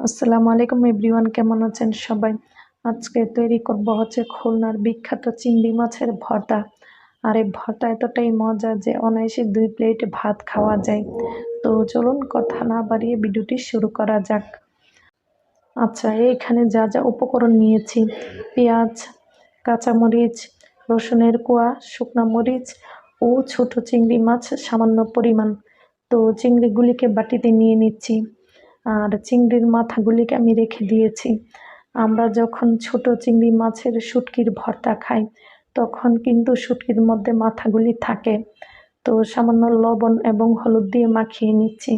আসসালামু আলাইকুম এভরিওয়ান, কেমন আছেন সবাই? আজকে তৈরি করব হচ্ছে খুলনার বিখ্যাত চিংড়ি মাছের ভর্তা। আর এই ভর্তা এতটাই মজা যে অনায়াসে দুই প্লেট ভাত খাওয়া যায়। তো চলুন কথা না বাড়িয়ে ভিডিওটি শুরু করা যাক। আচ্ছা এইখানে যা যা উপকরণ নিয়েছি, পেঁয়াজ, কাঁচামরিচ, রসুনের কোয়া, শুকনা মরিচ ও ছোট চিংড়ি মাছ সামান্য পরিমাণ। তো চিংড়িগুলিকে বাটিতে নিয়ে নিচ্ছি। আর চিংড়ির মাথাগুলিকে আমি রেখে দিয়েছি। আমরা যখন ছোট চিংড়ি মাছের শুটকির ভর্তা খাই, তখন কিন্তু শুটকির মধ্যে মাথাগুলি থাকে। তো সামান্য লবণ এবং হলুদ দিয়ে মাখিয়ে নিচ্ছি।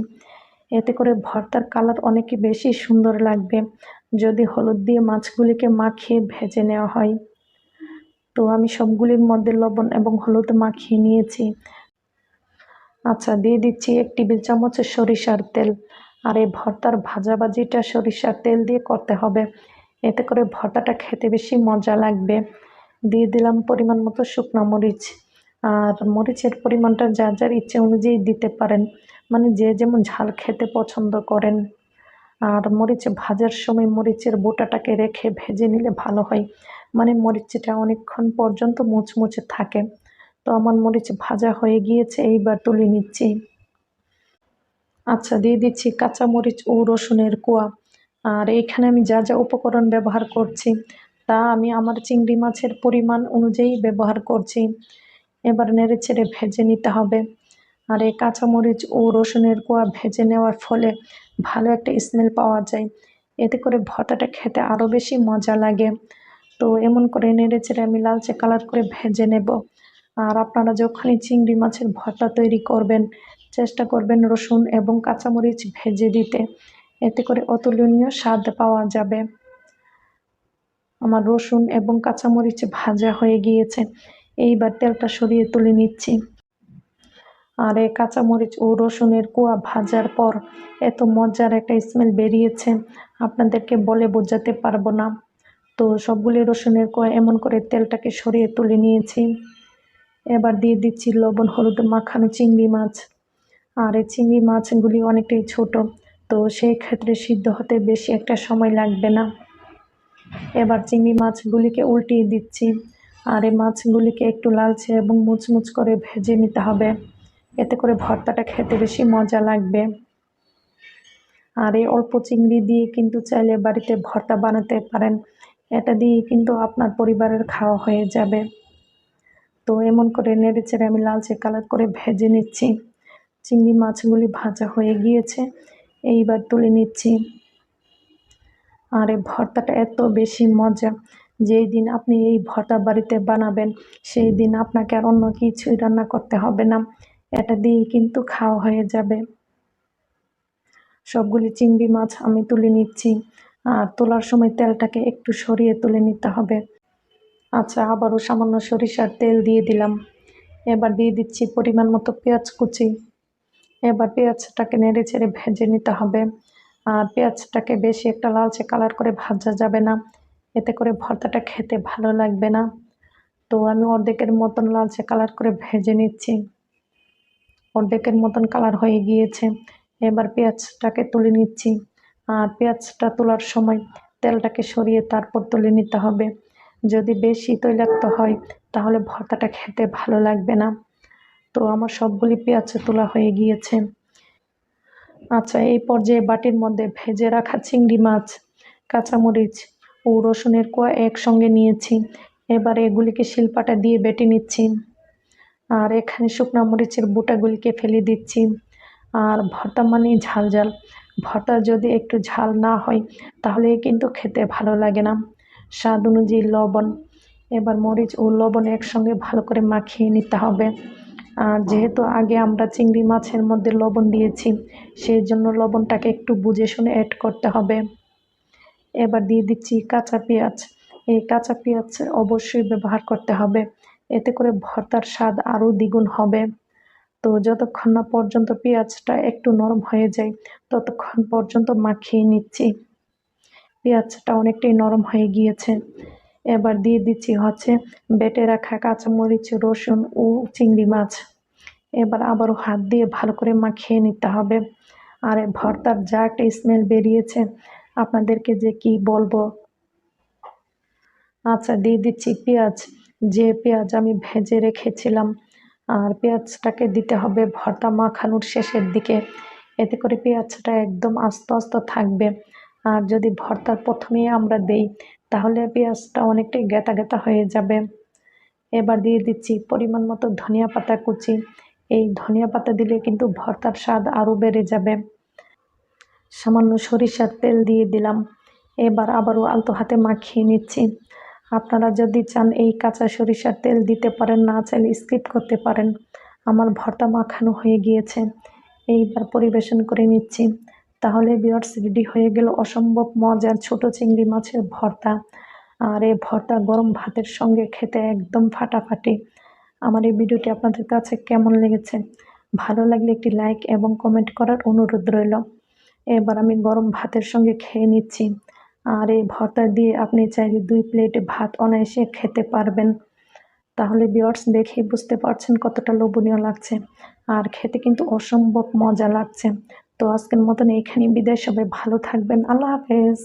এতে করে ভর্তার কালার অনেক বেশি সুন্দর লাগবে, যদি হলুদ দিয়ে মাছগুলিকে মাখিয়ে ভেজে নেওয়া হয়। তো আমি সবগুলির মধ্যে লবণ এবং হলুদ মাখিয়ে নিয়েছি। আচ্ছা দিয়ে দিচ্ছি এক টেবিল চামচ সরিষার তেল। আর এই ভর্তার ভাজাভাজিটা সরিষার তেল দিয়ে করতে হবে। এতে করে ভর্তাটা খেতে বেশি মজা লাগবে। দিয়ে দিলাম পরিমাণ মতো শুকনো মরিচ। আর মরিচের পরিমাণটা যার যার ইচ্ছে অনুযায়ী দিতে পারেন। মানে যে যেমন ঝাল খেতে পছন্দ করেন। আর মরিচ ভাজার সময় মরিচের বোটাটাকে রেখে ভেজে নিলে ভালো হয়। মানে মরিচটা অনেকক্ষণ পর্যন্ত মুচমুচে থাকে। তো আমার মরিচ ভাজা হয়ে গিয়েছে, এইবার তুলে নিচ্ছি। আচ্ছা দিয়ে দিচ্ছি কাঁচামরিচ ও রসুনের কোয়া। আর এইখানে আমি যা যা উপকরণ ব্যবহার করছি, তা আমি আমার চিংড়ি মাছের পরিমাণ অনুযায়ী ব্যবহার করছি। এবার নেড়ে ছেড়ে ভেজে নিতে হবে। আর এই কাঁচামরিচ ও রসুনের কোয়া ভেজে নেওয়ার ফলে ভালো একটা স্মেল পাওয়া যায়। এতে করে ভর্তাটা খেতে আরও বেশি মজা লাগে। তো এমন করে নেড়ে চেড়ে আমি লালচে কালার করে ভেজে নেব। আর আপনারা যখনই চিংড়ি মাছের ভর্তা তৈরি করবেন চেষ্টা করবেন রসুন এবং কাঁচামরিচ ভেজে দিতে। এতে করে অতুলনীয় স্বাদ পাওয়া যাবে। আমার রসুন এবং কাঁচামরিচ ভাজা হয়ে গিয়েছে। এইবার তেলটা সরিয়ে তুলে নিচ্ছি। আর এই কাঁচামরিচ ও রসুনের কুয়া ভাজার পর এত মজার একটা স্মেল বেরিয়েছে, আপনাদেরকে বলে বোঝাতে পারব না। তো সবগুলি রসুনের কুয়া এমন করে তেলটাকে সরিয়ে তুলে নিয়েছি। এবার দিয়ে দিচ্ছি লবণ, হলুদ, মাখানো চিংড়ি মাছ। আর এই চিংড়ি মাছগুলি অনেকটাই ছোট, তো সেই ক্ষেত্রে সিদ্ধ হতে বেশি একটা সময় লাগবে না। এবার চিংড়ি মাছগুলিকে উল্টিয়ে দিচ্ছি, আর এই মাছগুলিকে একটু লালচে এবং মুচমুচ করে ভেজে নিতে হবে। এতে করে ভর্তাটা খেতে বেশি মজা লাগবে। আর এই অল্প চিংড়ি দিয়ে কিন্তু চাইলে বাড়িতে ভর্তা বানাতে পারেন। এটা দিয়ে কিন্তু আপনার পরিবারের খাওয়া হয়ে যাবে। তো এমন করে নেড়ে চেড়ে আমি লালচে কালার করে ভেজে নিচ্ছি। চিংড়ি মাছগুলি ভাজা হয়ে গিয়েছে। এইবার তুলে নিচ্ছি। আর, ভর্তাটা এত বেশি মজা। যেই দিন আপনি এই ভর্তা বাড়িতে বানাবেন, সেই দিন আপনাকে আর অন্য কিছুই রান্না করতে হবে না। এটা দিয়েই কিন্তু খাওয়া হয়ে যাবে। সবগুলি চিংড়ি মাছ আমি তুলে নিচ্ছি। আর তোলার সময় তেলটাকে একটু সরিয়ে তুলে নিতে হবে। আচ্ছা আবারও সামান্য সরিষার তেল দিয়ে দিলাম। এবার দিয়ে দিচ্ছি পরিমাণ মতো পেঁয়াজ কুচি। এবার পেঁয়াজটাকে নেড়ে ছেড়ে ভেজে নিতে হবে। আর পেঁয়াজটাকে বেশি একটা লালচে কালার করে ভাজা যাবে না। এতে করে ভর্তাটা খেতে ভালো লাগবে না। তো আমি অর্ধেকের মতন লালচে কালার করে ভেজে নিচ্ছি। অর্ধেকের মতন কালার হয়ে গিয়েছে। এবার পেঁয়াজটাকে তুলে নিচ্ছি। আর পেঁয়াজটা তোলার সময় তেলটাকে সরিয়ে তারপর তুলে নিতে হবে। যদি বেশি তৈলাক্ত হয়, তাহলে ভর্তাটা খেতে ভালো লাগবে না। তো আমার সবগুলি পেঁয়াজ তোলা হয়ে গিয়েছে। আচ্ছা এই পর্যায়ে বাটির মধ্যে ভেজে রাখা চিংড়ি মাছ, কাঁচামরিচ ও রসুনের কোয়া একসঙ্গে নিয়েছি। এবার এগুলিকে শিলপাটা দিয়ে বেটে নিচ্ছি। আর এখানে শুকনো মরিচের বুটাগুলিকে ফেলে দিচ্ছি। আর ভর্তা মানে ঝাল ঝাল। ভর্তা যদি একটু ঝাল না হয়, তাহলে কিন্তু খেতে ভালো লাগে না। স্বাদ অনুযায়ী লবণ। এবার মরিচ ও লবণ একসঙ্গে ভালো করে মাখিয়ে নিতে হবে। আর যেহেতু আগে আমরা চিংড়ি মাছের মধ্যে লবণ দিয়েছি সেই জন্য লবণটাকে একটু বুঝে শুনে অ্যাড করতে হবে। এবার দিয়ে দিচ্ছি কাঁচা পেঁয়াজ। এই কাঁচা পেঁয়াজ অবশ্যই ব্যবহার করতে হবে। এতে করে ভর্তার স্বাদ আরও দ্বিগুণ হবে। তো যতক্ষণ না পর্যন্ত পেঁয়াজটা একটু নরম হয়ে যায়, ততক্ষণ পর্যন্ত মাখিয়ে নিচ্ছি। পেঁয়াজটা অনেকটাই নরম হয়ে গিয়েছে। এবার দিয়ে দিচ্ছি হচ্ছে বেটে রাখা কাঁচামরিচ, রসুন ও চিংড়ি মাছ। এবার আবারও হাত দিয়ে ভালো করে মাখিয়ে নিতে হবে। আর ভর্তার যা একটা স্মেল বেরিয়েছে, আপনাদেরকে যে কি বলব? আচ্ছা দিয়ে দিচ্ছি পেঁয়াজ। যে পেঁয়াজ আমি ভেজে রেখেছিলাম, আর পেঁয়াজটাকে দিতে হবে ভর্তা মাখানোর শেষের দিকে। এতে করে পেঁয়াজটা একদম আস্তে আস্তে থাকবে। আর যদি ভর্তার প্রথমেই আমরা দেই, তাহলে পেঁয়াজটা অনেকটাই গেতা গেতা হয়ে যাবে। এবার দিয়ে দিচ্ছি পরিমাণ মতো ধনিয়া পাতা কুচি। এই ধনিয়া পাতা দিলে কিন্তু ভর্তার স্বাদ আরও বেড়ে যাবে। সামান্য সরিষার তেল দিয়ে দিলাম। এবার আবারও আলতো হাতে মাখিয়ে নিচ্ছি। আপনারা যদি চান এই কাঁচা সরিষার তেল দিতে পারেন, না চাইলে স্কিপ করতে পারেন। আমার ভর্তা মাখানো হয়ে গিয়েছে। এইবার পরিবেশন করে নিচ্ছি। তাহলে বিয়ার্স রেডি হয়ে গেল অসম্ভব মজার ছোট চিংড়ি মাছের ভর্তা। আর এই ভর্তা গরম ভাতের সঙ্গে খেতে একদম ফাটাফাটি। আমার এই ভিডিওটি আপনাদের কাছে কেমন লেগেছে? ভালো লাগলে একটি লাইক এবং কমেন্ট করার অনুরোধ রইল। এবার আমি গরম ভাতের সঙ্গে খেয়ে নিচ্ছি। আর এই ভর্তা দিয়ে আপনি চাইলে দুই প্লেট ভাত অনায়াসে খেতে পারবেন। তাহলে বিয়ার্স দেখেই বুঝতে পারছেন কতটা লোভনীয় লাগছে। আর খেতে কিন্তু অসম্ভব মজা লাগছে। তো আজকের মতন এখানে বিদায়। সবাই ভালো থাকবেন। আল্লাহ হাফেজ।